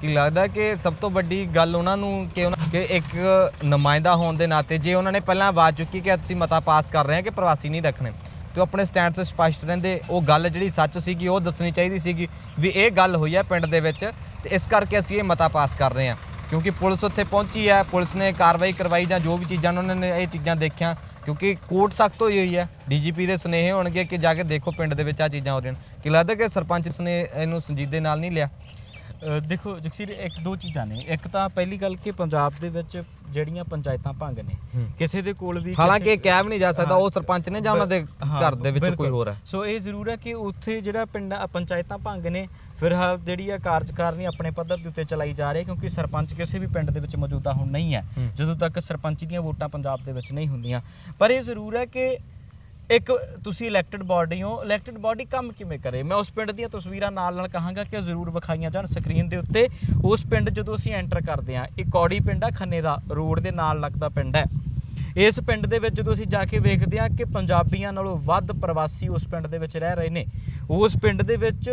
ਕੀ ਲੱਗਦਾ ਕਿ ਸਭ ਤੋਂ ਵੱਡੀ ਗੱਲ ਉਹਨਾਂ ਨੂੰ ਕਿ ਉਹਨਾਂ ਕਿ ਇੱਕ ਨੁਮਾਇੰਦਾ ਹੋਣ ਦੇ ਨਾਤੇ ਜੇ ਉਹਨਾਂ ਨੇ ਪਹਿਲਾਂ ਆਵਾਜ਼ ਚੁੱਕੀ ਕਿ ਅਸੀਂ ਮਤਾ ਪਾਸ ਕਰ ਰਹੇ ਹਾਂ ਕਿ ਪ੍ਰਵਾਸੀ ਨਹੀਂ ਰੱਖਣੇ, ਤੇ ਉਹ ਆਪਣੇ ਸਟੈਂਡ ਤੇ ਸਪਸ਼ਟ ਰਹਿੰਦੇ, ਉਹ ਗੱਲ ਜਿਹੜੀ ਸੱਚ ਸੀਗੀ, ਉਹ ਦੱਸਣੀ ਚਾਹੀਦੀ ਸੀਗੀ ਵੀ ਇਹ ਗੱਲ ਹੋਈ ਹੈ ਪਿੰਡ ਦੇ ਵਿੱਚ, ਤੇ ਇਸ ਕਰਕੇ ਅਸੀਂ ਇਹ ਮਤਾ ਪਾਸ ਕਰ ਰਹੇ ਹਾਂ। ਕਿਉਂਕਿ ਪੁਲਿਸ ਉੱਥੇ ਪਹੁੰਚੀ ਹੈ, ਪੁਲਿਸ ਨੇ ਕਾਰਵਾਈ ਕਰਵਾਈ ਜਾਂ ਜੋ ਵੀ ਚੀਜ਼ਾਂ ਉਹਨਾਂ ਨੇ ਇਹ ਚੀਜ਼ਾਂ ਦੇਖੀਆਂ ਕਿਉਂਕਿ ਕੋਰਟ ਸਖਤ ਹੋਈ ਹੋਈ ਹੈ। ਡੀਜੀਪੀ ਦੇ ਸੁਨੇਹੇ ਹੋਣਗੇ ਕਿ ਜਾ ਕੇ ਦੇਖੋ ਪਿੰਡ ਦੇ ਵਿੱਚ ਆ ਚੀਜ਼ਾਂ ਹੋ ਰਹੀਆਂ ਨੇ। ਕਿ ਲੱਗਦਾ ਕਿ ਸਰਪੰਚ ਨੇ ਇਹਨੂੰ ਸੰਜੀਦੇ ਨਾਲ ਨਹੀਂ ਲਿਆ?
ਦੇਖੋ ਜਗਸੀਰ, ਇੱਕ ਦੋ ਚੀਜ਼ਾਂ ਨੇ। ਇੱਕ ਤਾਂ ਪਹਿਲੀ ਗੱਲ ਕਿ ਪੰਜਾਬ ਦੇ ਵਿੱਚ ਜਿਹੜੀਆਂ ਪੰਚਾਇਤਾਂ ਭੰਗ ਨੇ। ਕਿਸੇ ਦੇ ਕੋਲ ਵੀ
ਹਾਲਾਂਕਿ ਕਹਿ ਵੀ ਨਹੀਂ ਜਾ ਸਕਦਾ। ਉਹ ਸਰਪੰਚ ਨੇ ਜਾਂ ਉਹਨਾਂ ਦੇ ਘਰ ਦੇ ਵਿੱਚ ਕੋਈ। ਹੋਰ ਹੈ
ਸੋ ਇਹ ਜ਼ਰੂਰ ਹੈ ਕਿ ਉੱਥੇ ਜਿਹੜਾ ਪਿੰਡਾਂ ਪੰਚਾਇਤਾਂ ਭੰਗ ਨੇ ਫਿਲਹਾਲ ਜਿਹੜੀ ਆ ਕਾਰਜਕਾਰਨੀ ਆਪਣੇ ਪੱਧਰ ਦੇ ਉੱਤੇ ਚਲਾਈ ਜਾ ਰਹੀ ਹੈ ਕਿਉਂਕਿ ਸਰਪੰਚ ਕਿਸੇ ਵੀ ਪਿੰਡ ਦੇ ਵਿੱਚ ਮੌਜੂਦਾ ਹੁਣ ਨਹੀਂ ਹੂੰ। ਜਦੋਂ ਤੱਕ ਸਰਪੰਚੀ ਦੀਆਂ ਵੋਟਾਂ ਪੰਜਾਬ ਦੇ ਵਿੱਚ ਨਹੀਂ ਹੁੰਦੀਆਂ ਪਰ ਇਹ ਜ਼ਰੂਰ ਹੈ ਕਿ ਇੱਕ ਤੁਸੀਂ ਇਲੈਕਟਿਡ ਬਾਡੀ ਹੋ ਇਲੈਕਟਿਡ ਬਾਡੀ ਕੰਮ ਕਿਵੇਂ ਕਰੇ? ਮੈਂ ਉਸ ਪਿੰਡ ਦੀਆਂ ਤਸਵੀਰਾਂ ਨਾਲ ਨਾਲ ਕਹਾਂਗਾ ਕਿ ਜ਼ਰੂਰ ਵਿਖਾਈਆਂ ਜਾਣ ਸਕਰੀਨ ਦੇ ਉੱਤੇ। ਉਸ ਪਿੰਡ ਜਦੋਂ ਅਸੀਂ ਐਂਟਰ ਕਰਦੇ ਹਾਂ ਇਹ ਕੌੜੀ ਪਿੰਡ ਆ ਖੰਨੇ ਦਾ ਰੋਡ ਦੇ ਨਾਲ ਲੱਗਦਾ ਪਿੰਡ ਹੈ। ਇਸ ਪਿੰਡ ਦੇ ਵਿੱਚ ਜਦੋਂ ਅਸੀਂ ਜਾ ਕੇ ਵੇਖਦੇ ਹਾਂ ਕਿ ਪੰਜਾਬੀਆਂ ਨਾਲੋਂ ਵੱਧ ਪ੍ਰਵਾਸੀ ਉਸ ਪਿੰਡ ਦੇ ਵਿੱਚ ਰਹਿ ਰਹੇ ਨੇ। ਉਸ ਪਿੰਡ ਦੇ ਵਿੱਚ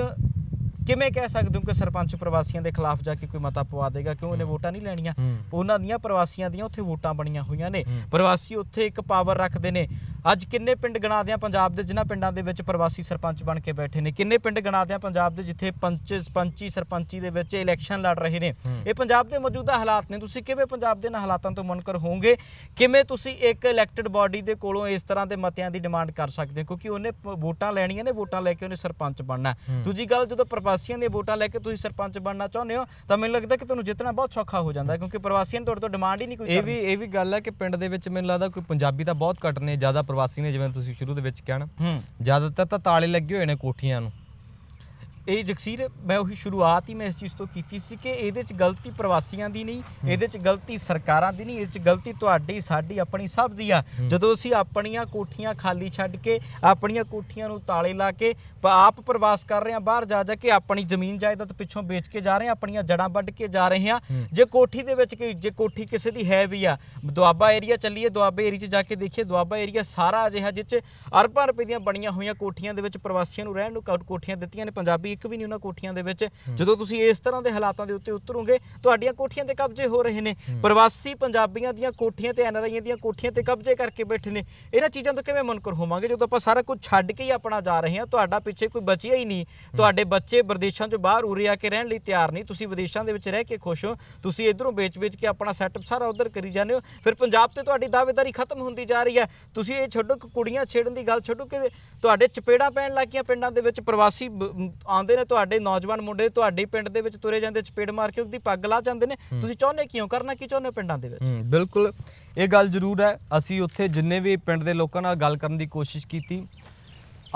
ਕਿਵੇਂ ਕਹਿ ਸਕਦੇ ਹੋ ਕਿ ਸਰਪੰਚ ਪ੍ਰਵਾਸੀਆਂ ਦੇ ਖਿਲਾਫ ਜਾ ਕੇ ਕੋਈ ਮਤਾ ਪਵਾ ਦੇਗਾ? ਕਿਉਂ ਉਹਨੇ ਵੋਟਾਂ ਨਹੀਂ ਲੈਣੀਆਂ। ਉਹਨਾਂ ਦੀਆਂ ਪ੍ਰਵਾਸੀਆਂ ਦੀਆਂ ਉੱਥੇ ਵੋਟਾਂ ਬਣੀਆਂ ਹੋਈਆਂ ਨੇ। ਪ੍ਰਵਾਸੀ ਉੱਥੇ ਇੱਕ ਪਾਵਰ ਰੱਖਦੇ ਨੇ। ਅੱਜ ਕਿੰਨੇ ਪਿੰਡ ਗਣਾਦੇ ਆ ਪੰਜਾਬ ਦੇ ਜਿਨ੍ਹਾਂ ਪਿੰਡਾਂ ਦੇ ਵਿੱਚ ਪ੍ਰਵਾਸੀ ਸਰਪੰਚ ਬਣ ਕੇ ਬੈਠੇ ਨੇ ਕਿੰਨੇ ਪਿੰਡ ਗਣਾਦੇ ਆ ਪੰਜਾਬ ਦੇ ਜਿੱਥੇ ਪੰਚ ਪੰਚੀ ਸਰਪੰਚੀ ਦੇ ਵਿੱਚ ਇਲੈਕਸ਼ਨ ਲੜ ਰਹੇ ਨੇ। ਇਹ ਪੰਜਾਬ ਦੇ ਮੌਜੂਦਾ ਹਾਲਾਤ ਨੇ ਤੁਸੀਂ ਕਿਵੇਂ ਪੰਜਾਬ ਦੇ ਇਹਨਾਂ ਹਾਲਾਤਾਂ ਤੋਂ ਮੁਨਕਰ ਹੋਵੋਗੇ ਕਿਵੇਂ ਤੁਸੀਂ ਇੱਕ ਇਲੈਕਟਿਡ ਬਾਡੀ ਦੇ ਕੋਲੋਂ ਇਸ ਤਰ੍ਹਾਂ ਦੇ ਮਤਿਆਂ ਦੀ ਡਿਮਾਂਡ ਕਰ ਸਕਦੇ ਹੋ ਕਿਉਂਕਿ ਉਹਨੇ ਵੋਟਾਂ ਲੈਣੀਆਂ ਨੇ ਵੋਟਾਂ ਲੈ ਕੇ ਉਹਨੇ ਸਰਪੰਚ ਬਣਨਾ। ਦੂਜੀ ਗੱਲ ਜਦੋਂ ਪ੍ਰਵਾਸੀਆਂ ਦੀਆਂ ਵੋਟਾਂ ਲੈ ਕੇ ਤੁਸੀਂ ਸਰਪੰਚ ਬਣਨਾ ਚਾਹੁੰਦੇ ਹੋ ਤਾਂ ਮੈਨੂੰ ਲੱਗਦਾ ਕਿ ਤੁਹਾਨੂੰ ਜਿੱਤਣਾ ਬਹੁਤ ਸੌਖਾ ਹੋ ਜਾਂਦਾ ਕਿਉਂਕਿ ਪ੍ਰਵਾਸੀਆਂ ਤੁਹਾਡੇ ਤੋਂ ਡਿਮਾਂਡ ਹੀ ਨਹੀਂ ਕੋਈ
ਇਹ। ਵੀ ਇਹ ਵੀ ਗੱਲ ਹੈ ਕਿ ਪਿੰਡ ਦੇ ਵਿੱਚ ਮੈਨੂੰ ਲੱਗਦਾ ਕੋਈ ਪੰਜਾਬੀ ਤਾਂ ਬਹੁਤ ਘੱਟ ਨੇ ਜ਼ਿਆਦਾ ਪ੍ਰਵਾਸੀ ਨੇ ਜਿਵੇਂ ਤੁਸੀਂ ਸ਼ੁਰੂ ਦੇ ਵਿੱਚ ਕਿਹਾ ਨਾ
ਹੂੰ।
ਜ਼ਿਆਦਾਤਰ ਤਾਂ ਤਾਲੇ ਲੱਗੇ ਹੋਏ ਨੇ ਕੋਠੀਆਂ ਨੂੰ।
ਇਹ ਜਗਸੀਰ ਮੈਂ ਉਹੀ ਸ਼ੁਰੂਆਤ ਹੀ ਮੈਂ ਇਸ ਚੀਜ਼ ਤੋਂ ਕੀਤੀ ਸੀ ਕਿ ਇਹਦੇ 'ਚ ਗਲਤੀ ਪ੍ਰਵਾਸੀਆਂ ਦੀ ਨਹੀਂ ਇਹਦੇ 'ਚ ਗਲਤੀ ਸਰਕਾਰਾਂ ਦੀ ਨਹੀਂ ਇਹਦੇ 'ਚ ਗਲਤੀ ਤੁਹਾਡੀ ਸਾਡੀ ਆਪਣੀ ਸਭ ਦੀ ਆ। ਜਦੋਂ ਅਸੀਂ ਆਪਣੀਆਂ ਕੋਠੀਆਂ ਖਾਲੀ ਛੱਡ ਕੇ ਆਪਣੀਆਂ ਕੋਠੀਆਂ ਨੂੰ ਤਾਲੇ ਲਾ ਕੇ ਆਪ ਪ੍ਰਵਾਸ ਕਰ ਰਹੇ ਹਾਂ ਬਾਹਰ ਜਾ ਜਾ ਕੇ ਆਪਣੀ ਜ਼ਮੀਨ ਜਾਇਦਾਦ ਪਿੱਛੋਂ ਵੇਚ ਕੇ ਜਾ ਰਹੇ ਹਾਂ ਆਪਣੀਆਂ ਜੜਾਂ ਵੱਢ ਕੇ ਜਾ ਰਹੇ ਹਾਂ। ਜੇ ਕੋਠੀ ਦੇ ਵਿੱਚ ਜੇ ਕੋਠੀ ਕਿਸੇ ਦੀ ਹੈ ਵੀ ਆ ਦੁਆਬਾ ਏਰੀਆ ਚੱਲੀਏ ਦੁਆਬੇ ਏਰੀਆ 'ਚ ਜਾ ਕੇ ਦੇਖੀਏ ਦੁਆਬਾ ਏਰੀਆ ਸਾਰਾ ਅਜਿਹਾ ਜਿਹ 'ਚ ਅਰਬਾਂ ਰੁਪਏ ਦੀਆਂ ਬਣੀਆਂ ਹੋਈਆਂ ਕੋਠੀਆਂ ਦੇ ਵਿੱਚ ਪ੍ਰਵਾਸੀਆਂ ਨੂੰ ਰਹਿਣ ਨੂੰ ਕੋਠੀਆਂ ਦਿੱਤੀਆਂ ਨੇ ਪੰਜਾਬੀ ਇੱਕ ਵੀ ਨਹੀਂ ਉਹਨਾਂ ਕੋਠੀਆਂ ਦੇ ਵਿੱਚ। ਜਦੋਂ ਤੁਸੀਂ ਇਸ ਤਰ੍ਹਾਂ ਦੇ ਹਾਲਾਤਾਂ ਦੇ ਉੱਤੇ ਉਤਰੋਗੇ ਤੁਹਾਡੀਆਂ ਕੋਠੀਆਂ ਤੇ ਕਬਜ਼ੇ ਹੋ ਰਹੇ ਨੇ। ਪ੍ਰਵਾਸੀ ਪੰਜਾਬੀਆਂ ਦੀਆਂ ਕੋਠੀਆਂ ਤੇ ਐਨਆਰਆਈਆਂ ਦੀਆਂ ਕੋਠੀਆਂ ਤੇ ਕਬਜ਼ੇ ਕਰਕੇ ਬੈਠੇ ਨੇ। ਇਹਨਾਂ ਚੀਜ਼ਾਂ ਤੋਂ ਕਿਵੇਂ ਮੁਨਕਰ ਹੋਵਾਂਗੇ? ਜਦੋਂ ਆਪਾਂ ਸਾਰਾ ਕੁਝ ਛੱਡ ਕੇ ਹੀ ਆਪਣਾ ਜਾ ਰਹੇ ਹਾਂ ਤੁਹਾਡਾ ਪਿੱਛੇ ਕੋਈ ਬਚਿਆ ਹੀ ਨਹੀਂ। ਤੁਹਾਡੇ ਬੱਚੇ ਵਿਦੇਸ਼ਾਂ 'ਚੋਂ ਬਾਹਰ ਉਰੇ ਆ ਕੇ ਰਹਿਣ ਲਈ ਤਿਆਰ ਨਹੀਂ। ਤੁਸੀਂ ਵਿਦੇਸ਼ਾਂ ਦੇ ਵਿੱਚ ਰਹਿ ਕੇ ਖੁਸ਼ ਹੋ। ਤੁਸੀਂ ਇਧਰੋਂ ਵੇਚ-ਵੇਚ ਕੇ ਆਪਣਾ ਸੈਟਅਪ ਸਾਰਾ ਉਧਰ ਕਰੀ ਜਾਂਦੇ ਹੋ। ਫਿਰ ਪੰਜਾਬ ਤੇ ਤੁਹਾਡੀ ਦਾਅਵੇਦਾਰੀ ਖਤਮ ਹੁੰਦੀ ਜਾ ਰਹੀ ਹੈ। ਤੁਸੀਂ ਇਹ ਛੱਡੋ ਕਿ ਕੁੜੀਆਂ ਛੇੜਨ ਦੀ ਗੱਲ ਛੱਡੋ ਕਿ ਤੁਹਾਡੇ ਚਪੇੜਾਂ ਪੈਣ ਲੱਗੀਆਂ ਪਿੰਡਾਂ ਦੇ ਵਿੱਚ। ਪ੍ਰਵਾਸੀ ਆਉਂਦੇ ਨੇ ਤੁਹਾਡੇ ਨੌਜਵਾਨ ਮੁੰਡੇ ਤੁਹਾਡੇ ਪਿੰਡ ਦੇ ਵਿੱਚ ਤੁਰੇ ਜਾਂਦੇ ਚਪੇੜ ਮਾਰ ਕੇ ਉਹਦੀ ਪੱਗ ਲਾ ਜਾਂਦੇ ਨੇ। ਤੁਸੀਂ ਚਾਹੁੰਦੇ ਕਿਉਂ ਕਰਨਾ ਕੀ ਚਾਹੁੰਦੇ ਪਿੰਡਾਂ ਦੇ ਵਿੱਚ?
ਬਿਲਕੁਲ। ਇਹ ਗੱਲ ਜ਼ਰੂਰ ਹੈ। ਅਸੀਂ ਉੱਥੇ ਜਿੰਨੇ ਵੀ ਪਿੰਡ ਦੇ ਲੋਕਾਂ ਨਾਲ ਗੱਲ ਕਰਨ ਦੀ ਕੋਸ਼ਿਸ਼ ਕੀਤੀ।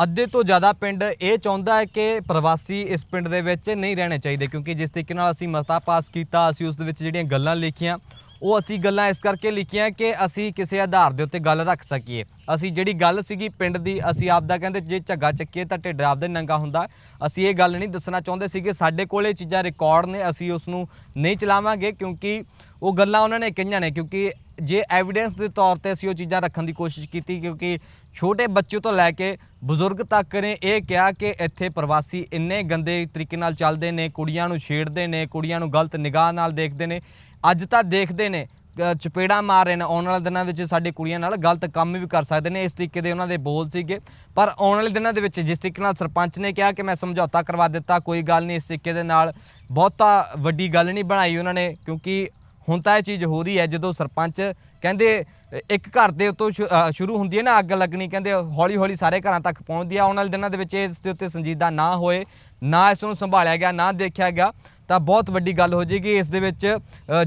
ਅੱਧੇ ਤੋਂ ਜ਼ਿਆਦਾ ਪਿੰਡ ਇਹ ਚਾਹੁੰਦਾ ਹੈ ਕਿ ਪ੍ਰਵਾਸੀ ਇਸ ਪਿੰਡ ਦੇ ਵਿੱਚ ਨਹੀਂ ਰਹਿਣੇ ਚਾਹੀਦੇ ਕਿਉਂਕਿ ਜਿਸ ਤਰੀਕੇ ਨਾਲ ਅਸੀਂ ਮਤਾ ਪਾਸ ਕੀਤਾ ਅਸੀਂ ਉਸ ਦੇ ਵਿੱਚ ਜਿਹੜੀਆਂ ਗੱਲਾਂ ਲਿਖੀਆਂ ਉਹ ਅਸੀਂ ਗੱਲਾਂ ਇਸ ਕਰਕੇ ਲਿਖੀਆਂ ਕਿ ਅਸੀਂ ਕਿਸੇ ਆਧਾਰ ਦੇ ਉੱਤੇ ਗੱਲ ਰੱਖ ਸਕੀਏ। ਅਸੀਂ ਜਿਹੜੀ ਗੱਲ ਸੀਗੀ ਪਿੰਡ ਦੀ, ਅਸੀਂ ਆਪਦਾ ਕਹਿੰਦੇ ਜੇ ਝੱਗਾ ਚੱਕੀਏ ਤਾਂ ਢਿੱਡ ਆਪਦਾ ਹੀ ਨੰਗਾ ਹੁੰਦਾ। ਅਸੀਂ ਇਹ ਗੱਲ ਨਹੀਂ ਦੱਸਣਾ ਚਾਹੁੰਦੇ ਸੀਗੇ, ਸਾਡੇ ਕੋਲ ਇਹ ਚੀਜ਼ਾਂ ਰਿਕਾਰਡ ਨੇ, ਅਸੀਂ ਉਸ ਨੂੰ ਨਹੀਂ ਚਲਾਵਾਂਗੇ ਕਿਉਂਕਿ ਉਹ ਗੱਲਾਂ ਉਹਨਾਂ ਨੇ ਕਹੀਆਂ ਨੇ, ਕਿਉਂਕਿ ਜੇ ਐਵੀਡੈਂਸ ਦੇ ਤੌਰ ਤੇ ਅਸੀਂ ਉਹ ਚੀਜ਼ਾਂ ਰੱਖਣ ਦੀ ਕੋਸ਼ਿਸ਼ ਕੀਤੀ, ਕਿਉਂਕਿ ਛੋਟੇ ਬੱਚੇ ਤੋਂ ਲੈ ਕੇ ਬਜ਼ੁਰਗ ਤੱਕ ਨੇ ਇਹ ਕਿਹਾ ਕਿ ਇੱਥੇ ਪ੍ਰਵਾਸੀ ਇੰਨੇ ਗੰਦੇ ਤਰੀਕੇ ਨਾਲ ਚੱਲਦੇ ਨੇ, ਕੁੜੀਆਂ ਨੂੰ ਛੇੜਦੇ ਨੇ, ਕੁੜੀਆਂ ਨੂੰ ਗਲਤ ਨਿਗਾਹ ਨਾਲ ਦੇਖਦੇ ਨੇ। ਅੱਜ ਤਾਂ ਦੇਖਦੇ ਨੇ ਅ, ਚਪੇੜਾਂ ਮਾਰ ਰਹੇ ਨੇ ਆਉਣ ਵਾਲੇ ਦਿਨਾਂ ਵਿੱਚ ਸਾਡੇ ਕੁੜੀਆਂ ਨਾਲ ਗਲਤ ਕੰਮ ਵੀ ਕਰ ਸਕਦੇ ਨੇ ਇਸ ਤਰੀਕੇ ਦੇ ਉਹਨਾਂ ਦੇ ਬੋਲ ਸੀਗੇ। ਪਰ ਆਉਣ ਵਾਲੇ ਦਿਨਾਂ ਦੇ ਵਿੱਚ ਜਿਸ ਤਰੀਕੇ ਨਾਲ ਸਰਪੰਚ ਨੇ ਕਿਹਾ ਕਿ ਮੈਂ ਸਮਝੌਤਾ ਕਰਵਾ ਦਿੱਤਾ ਕੋਈ ਗੱਲ ਨਹੀਂ ਇਸ ਤਰੀਕੇ ਦੇ ਨਾਲ ਬਹੁਤਾ ਵੱਡੀ ਗੱਲ ਨਹੀਂ ਬਣਾਈ ਉਹਨਾਂ ਨੇ ਕਿਉਂਕਿ ਹੁਣ ਤਾਂ ਇਹ ਚੀਜ਼ ਹੋ ਰਹੀ ਹੈ ਜਦੋਂ ਸਰਪੰਚ ਕਹਿੰਦੇ ਇੱਕ ਘਰ ਦੇ ਉੱਤੋਂ ਸ਼ੁ- ਸ਼ੁਰੂ ਹੁੰਦੀ ਹੈ ਨਾ ਅੱਗ ਲੱਗਣੀ ਕਹਿੰਦੇ ਹੌਲੀ ਹੌਲੀ ਸਾਰੇ ਘਰਾਂ ਤੱਕ ਪਹੁੰਚਦੀ ਆ ਆਉਣ ਵਾਲੇ ਦਿਨਾਂ ਦੇ ਵਿੱਚ ਇਸ ਦੇ ਉੱਤੇ ਸੰਜੀਦਾ ਨਾ ਹੋਏ ਨਾ ਇਸ ਨੂੰ ਸੰਭਾਲਿਆ ਗਿਆ ਨਾ ਦੇਖਿਆ ਗਿਆ ਤਾਂ ਬਹੁਤ ਵੱਡੀ ਗੱਲ ਹੋ ਜਾਏਗੀ। ਇਸ ਦੇ ਵਿੱਚ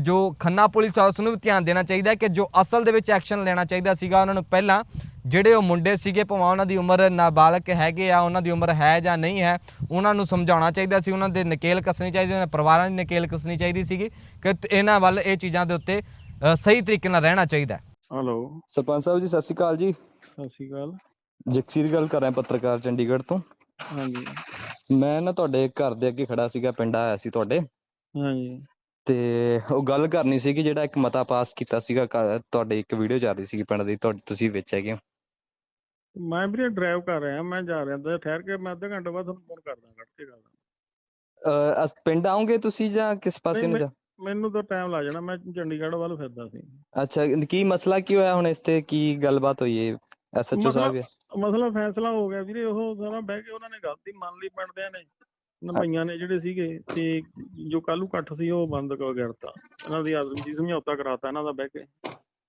ਜੋ ਖੰਨਾ ਪੁਲਿਸ ਆ ਉਸ ਨੂੰ ਵੀ ਧਿਆਨ ਦੇਣਾ ਚਾਹੀਦਾ ਹੈ ਕਿ ਜੋ ਅਸਲ ਦੇ ਵਿੱਚ ਐਕਸ਼ਨ ਲੈਣਾ ਚਾਹੀਦਾ ਸੀਗਾ ਉਹਨਾਂ ਨੂੰ ਪਹਿਲਾਂ ਜਿਹੜੇ ਉਹ ਮੁੰਡੇ ਸੀਗੇ ਭਾਵੇਂ ਉਹਨਾਂ ਦੀ ਉਮਰ ਨਾਬਾਲਗ ਹੈਗੇ ਆ ਉਹਨਾਂ ਦੀ ਉਮਰ ਹੈ ਜਾਂ ਨਹੀਂ ਹੈ ਉਹਨਾਂ ਨੂੰ ਸਮਝਾਉਣਾ ਚਾਹੀਦਾ ਸੀ। ਉਹਨਾਂ ਦੇ ਨਕੇਲ ਕੱਸਣੀ ਚਾਹੀਦੀ ਉਹਨਾਂ ਦੇ ਪਰਿਵਾਰਾਂ ਦੀ ਨਕੇਲ ਕੱਸਣੀ ਚਾਹੀਦੀ ਸੀਗੀ ਕਿ ਇਹਨਾਂ ਵੱਲ ਇਹ ਚੀਜ਼ਾਂ ਦੇ ਉੱਤੇ ਸਹੀ ਤਰੀਕੇ ਨਾਲ ਰਹਿਣਾ ਚਾਹੀਦਾ ਹੈ।
ਹਲੋ।
ਸਰਪੰਚ ਸਾਹਿਬ ਜੀ ਸਤਿ ਸ਼੍ਰੀ ਅਕਾਲ ਜੀ।
ਸਤਿ ਸ਼੍ਰੀ ਅਕਾਲ।
ਜਗਸੀਰ ਗੱਲ ਕਰ ਰਿਹਾ ਪੱਤਰਕਾਰ ਚੰਡੀਗੜ੍ਹ ਤੋਂ।
ਹਾਂਜੀ।
ਮੈਂ ਨਾ ਤੁਹਾਡੇ ਘਰ ਦੇ ਅੱਗੇ ਖੜਾ ਸੀਗਾ ਪਿੰਡ ਆਇਆ ਸੀ ਤੁਹਾਡੇ।
ਹਾਂਜੀ।
ਤੇ ਉਹ ਗੱਲ ਕਰਨੀ ਸੀਗੀ ਜਿਹੜਾ ਇੱਕ ਮਤਾ ਪਾਸ ਕੀਤਾ ਸੀਗਾ ਘਰ- ਤੁਹਾਡੀ ਇੱਕ ਵੀਡੀਓ ਚੱਲ ਰਹੀ ਸੀਗੀ ਪਿੰਡ ਦੀ ਤੁਹਾਡੀ ਤੁਸੀਂ ਵਿੱਚ ਹੈਗੇ ਹੋ।
ਮੈਂ ਵੀਰੇ ਡਰਾਈਵ ਕਰ ਰਿਹਾ ਮੈਂ ਜਾ ਰਿਹਾ ਤਾਂ ਠਹਿਰ ਕੇ ਮੈਂ ਅੱਧੇ ਘੰਟੇ ਬਾਅਦ ਤੁਹਾਨੂੰ ਫੋਨ ਕਰਦਾ ਕੱਟ ਕੇ ਕਰਦਾ
ਅਹ, ਅਸ- ਪਿੰਡ ਆਉਂਗੇ ਤੁਸੀਂ ਜਾਂ ਕਿਸ ਪਾਸੇ ਨੂੰ ਜਾ?
ਮੈਨੂੰ ਤਾਂ ਟਾਈਮ ਲੱਗ ਜਾਣਾ ਮੈਂ ਚੰਡੀਗੜ੍ਹ ਵੱਲ ਫਿਰਦਾ ਸੀ।
ਅੱਛਾ ਕੀ ਮਸਲਾ ਕੀ ਹੋਇਆ ਹੁਣ ਇਸ ਤੇ? ਕੀ ਗੱਲਬਾਤ ਹੋਈ ਹੈ ਐਸਐਚਓ
ਮਸਲਾ-
ਸਾਹਿਬ
ਮਸਲਾ ਫੈਸਲਾ ਹੋ ਗਿਆ ਵੀਰੇ ਉਹ ਸਾਰਾ ਬਹਿ ਕੇ ਉਹਨਾਂ ਨੇ ਗਲਤੀ ਮੰਨ ਲਈ ਪਿੰਡਿਆਂ ਨੇ। ਨਪਈਆਂ ਨੇ ਜਿਹੜੇ ਸੀਗੇ ਤੇ ਜੋ ਕੱਲੂ ਇਕੱਠ ਸੀ ਉਹ ਬੰਦ ਕਰ ਗਿਰਤਾ ਇਹਨਾਂ ਦੀ ਆਦਮ ਜੀ ਸਮਝੌਤਾ ਕਰਾਤਾ ਇਹਨਾਂ ਦਾ ਬਹਿ ਕੇ।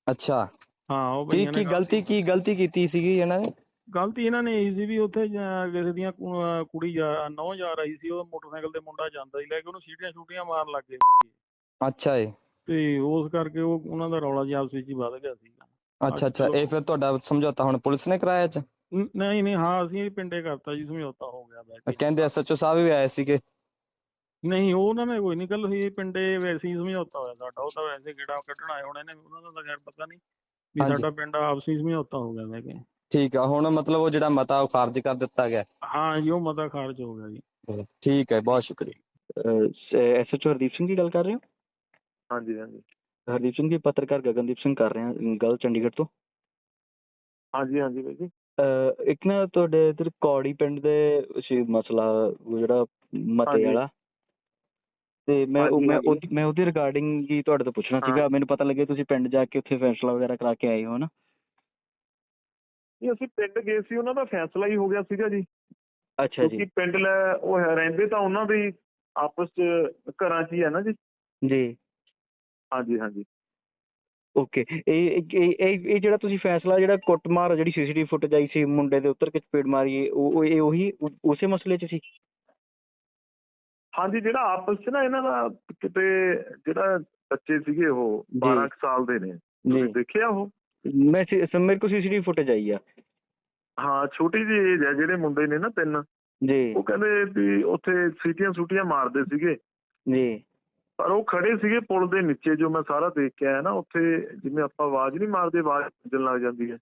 ਅੱਛਾ।
ਹਾਂ ਉਹ
ਕੀ
ਬਈਆਂ ਨੇ
ਕੀ ਗਲਤੀ ਕੀ ਗਲਤੀ ਕੀਤੀ ਸੀਗੀ ਇਹਨਾਂ ਨੇ?
ਗਲਤੀ ਇਹਨਾਂ ਨੇ ਇਹੀ ਸੀ ਵੀ ਉੱਥੇ ਕਿਸੇ ਦੀਆਂ ਕੁੜੀ ਜਾ ਨੌ ਜਾ ਰਹੀ ਸੀ ਉਹ ਮੋਟਰਸਾਈਕਲ ਤੇ ਮੁੰਡਾ ਜਾਂਦਾ ਸੀ ਲੈ ਕੇ ਉਹਨੂੰ ਸੀਟੀਆਂ ਛੂਟੀਆਂ ਮਾਰਨ ਲੱਗ ਗਏ।
ਅੱਛਾ ਜੀ
ਤੇ ਉਸ ਕਰਕੇ ਉਹ ਉਹਨਾਂ ਦਾ ਰੌਲਾ ਜਿਹਾ ਆਪਸ ਵਿੱਚ ਹੀ ਵੱਧ ਗਿਆ ਸੀ
ਅੱਛਾ ਅੱਛਾ ਇਹ ਫਿਰ ਤੁਹਾਡਾ ਸਮਝੌਤਾ ਹੁਣ ਪੁਲਿਸ ਨੇ ਕਰਾਇਆ ਚ
ਨਹੀਂ ਨਹੀਂ ਹਾਂ ਅਸੀਂ ਇਹ ਪਿੰਡੇ ਕਰਤਾ ਜੀ ਸਮਝੌਤਾ ਹੋ ਗਿਆ ਬੈ ਕੇ।
ਕਹਿੰਦੇ ਐਸਐਚਓ ਸਾਹਿਬ ਵੀ ਆਏ ਸੀਗੇ।
ਨਹੀਂ ਉਹ ਉਹਨਾਂ ਨੇ ਕੋਈ ਨਹੀਂ ਗੱਲ ਹੋਈ ਪਿੰਡੇ ਵੈਸੇ ਹੀ ਸਮਝੌਤਾ ਹੋਇਆ ਸਾਡਾ ਉਹ ਤਾਂ ਵੈਸੇ ਗੇੜਾ ਕੱਢਣ ਆਏ ਹੋਣੇ ਨੇ ਉਹਨਾਂ ਦਾ ਤਾਂ ਖੈਰ ਪਤਾ ਨਹੀਂ ਵੀ। ਸਾਡਾ ਪਿੰਡ ਆਪਸੀ ਸਮਝੌਤਾ ਹੋ ਗਿਆ ਬੈ ਕੇ।
ਠੀਕ ਆ ਹੁਣ ਮਤਲਬ ਉਹ ਜਿਹੜਾ ਮਤਾ ਉਹ ਖਾਰਜ ਕਰ ਦਿੱਤਾ ਗਿਆ।
ਹਾਂ ਜੀ ਉਹ ਮਤਾ ਖਾਰਜ ਹੋ ਗਿਆ ਜੀ।
ਠੀਕ ਹੈ ਬਹੁਤ ਸ਼ੁਕਰੀਆ।
ਐਸਐਚਓ ਹਰਦੀਪ ਸਿੰਘ ਦੀ ਗੱਲ ਕਰ ਰਹੇ ਹੋ?
ਹਾਂਜੀ ਹਾਂਜੀ।
ਹਰਦੀਪ ਸਿੰਘ ਜੀ ਪੱਤਰਕਾਰ ਗਗਨਦੀਪ ਸਿੰਘ ਕਰ ਰਹੇ ਹਾਂ ਗੱਲ ਚੰਡੀਗੜ੍ਹ ਤੋਂ।
ਹਾਂਜੀ ਹਾਂਜੀ ਬਾਈ ਜੀ।
ਇੱਕ ਨਾ ਤੁਹਾਡੇ ਇਧਰ ਕੌੜੀ ਪਿੰਡ ਦੇ ਸੀ ਮਸਲਾ ਉਹ ਜਿਹੜਾ ਮਤੇ। ਵਾਲਾ। ਤੇ ਮੈਂ ਉਹ
ਹਾਂਜੀ,
ਮੈਂ। ਉਹਦੀ- ਮੈਂ ਉਹਦੇ ਰਿਗਾਰਡਿੰਗ ਹੀ ਤੁਹਾਡੇ ਤੋਂ ਪੁੱਛਣਾ
ਹਾਂ।
ਸੀਗਾ। ਮੈਨੂੰ ਪਤਾ ਲੱਗਿਆ ਤੁਸੀਂ ਪਿੰਡ ਜਾ ਕੇ ਉੱਥੇ ਫੈਸਲਾ ਵਗੈਰਾ ਕਰਾ ਕੇ ਆਏ ਹੋ ਨਾ।
ਇਹ ਅਸੀਂ ਪਿੰਡ ਗਏ ਸੀ ਉਹਨਾਂ ਦਾ ਫੈਸਲਾ ਹੀ ਹੋ ਗਿਆ ਸੀਗਾ ਜੀ।
ਅੱਛਾ ਜੀ।
ਕਿਉਂਕਿ ਪਿੰਡ ਲੈ ਉਹ ਹੈ- ਰਹਿੰਦੇ ਤਾਂ ਉਹਨਾਂ ਦੇ ਹੀ ਆਪਸ ਚ ਘਰਾਂ 'ਚ ਹੀ ਹੈ ਨਾ ਜੀ।
ਜੀ।
ਹਾਂਜੀ ਹਾਂਜੀ।
ਓਕੇ ਇਹ ਇਹ ਇਹ ਜਿਹੜਾ ਤੁਸੀਂ ਫੈਸਲਾ ਜਿਹੜਾ ਕੁੱਟਮਾਰ ਜਿਹੜੀ ਸੀਸੀਟੀਵੀ ਫੁਟੇਜ ਆਈ ਸੀ ਮੁੰਡੇ ਦੇ ਉੱਤਰ ਕੇ ਚਪੇੜ ਮਾਰੀ ਉਹ ਇਹ ਉਹੀ ਉਸੇ ਮਸਲੇ 'ਚ ਸੀ?
ਹਾਂਜੀ ਜਿਹੜਾ ਆਪਸ ਚ ਨਾ ਇਹਨਾਂ ਦਾ ਕਿਤੇ ਜਿਹੜਾ ਬੱਚੇ ਸੀਗੇ ਉਹ
ਜੀ।
12 ਕੁ ਸਾਲ ਦੇ ਨੇ। ਤੁਸੀਂ
ਜੀ।
ਦੇਖਿਆ ਉਹ?
ਮੈਂ ਸੀ- ਮੇਰੇ ਕੋਲ ਸੀਸੀਟੀਵੀ ਫੁਟੇਜ ਆਈ ਆ।
ਹਾਂ ਛੋਟੀ ਜਿਹੀ ਏਜ ਹੈ ਜਿਹੜੇ ਮੁੰਡੇ ਨੇ ਨਾ ਤਿੰਨ।
ਜੀ।
ਉਹ ਕਹਿੰਦੇ ਵੀ ਉੱਥੇ ਸੀਟੀਆਂ ਸੂਟੀਆਂ ਮਾਰਦੇ ਸੀਗੇ।
ਜੀ।
ਪਰ ਉਹ ਖੜੇ ਸੀਗੇ ਪੁਲ ਦੇ ਨੀਚੇ ਜੋ ਮੈਂ ਸਾਰਾ ਦੇਖ ਕੇ ਆਇਆ ਨਾ ਉੱਥੇ ਜਿਵੇਂ ਆਪਾਂ ਆਵਾਜ਼ ਨਹੀਂ ਮਾਰਦੇ ਆਵਾਜ਼ ਵੱਜਣ ਲੱਗ ਜਾਂਦੀ ਹੈ।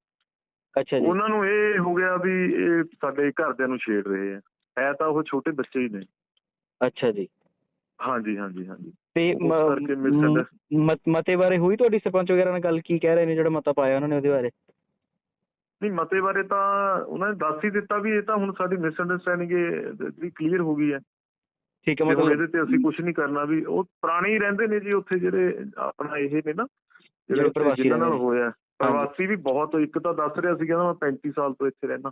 ਅੱਛਾ ਜੀ।
ਉਹਨਾਂ ਨੂੰ ਇਹ ਹੋ ਗਿਆ ਵੀ ਇਹ ਸਾਡੇ ਘਰਦਿਆਂ ਨੂੰ ਛੇੜ ਰਹੇ ਆ। ਹੈ ਤਾਂ ਉਹ ਛੋਟੇ ਬੱਚੇ ਹੀ ਨੇ।
ਅੱਛਾ ਜੀ।
ਹਾਂਜੀ ਹਾਂਜੀ ਹਾਂਜੀ।
ਤੇ ਮਤ- ਬਾਰੇ ਹੋਈ ਤੁਹਾਡੀ ਸਰਪੰਚ ਵਗੈਰਾ ਨਾਲ ਗੱਲ? ਕੀ ਕਹਿ ਰਹੇ ਨੇ ਜਿਹੜਾ ਮਤਾ ਪਾਇਆ ਉਹਨਾਂ ਨੇ ਉਹਦੇ ਬਾਰੇ?
ਨਹੀਂ ਮਤੇ ਬਾਰੇ ਤਾਂ ਉਹਨਾਂ ਨੇ ਦੱਸ ਹੀ ਦਿੱਤਾ ਵੀ ਇਹ ਤਾਂ ਹੁਣ ਸਾਡੀ ਮਿਸਅੰਡਰਸਟੈਂਡਿੰਗ ਇਹ ਕਲੀਅਰ ਹੋ ਗਈ ਹੈ।
ਠੀਕ ਹੈ ਮਤਲਬ
ਇਹਦੇ ਤੇ ਅਸੀਂ ਕੁਝ ਨਹੀਂ ਕਰਨਾ ਵੀ ਉਹ ਪੁਰਾਣੇ ਹੀ ਰਹਿੰਦੇ ਨੇ ਜੀ ਉੱਥੇ ਜਿਹੜੇ ਆਪਣਾ ਇਹ ਨੇ ਨਾ
ਜਿਹੜੇ ਪ੍ਰਵਾਸੀ
ਨਾਲ। ਹੋਇਆ। ਪ੍ਰਵਾਸੀ ਵੀ ਬਹੁਤ ਇੱਕ ਤਾਂ ਦੱਸ ਰਿਹਾ ਸੀ ਕਹਿੰਦਾ ਮੈਂ 35 ਸਾਲ ਤੋਂ ਇੱਥੇ ਰਹਿਣਾ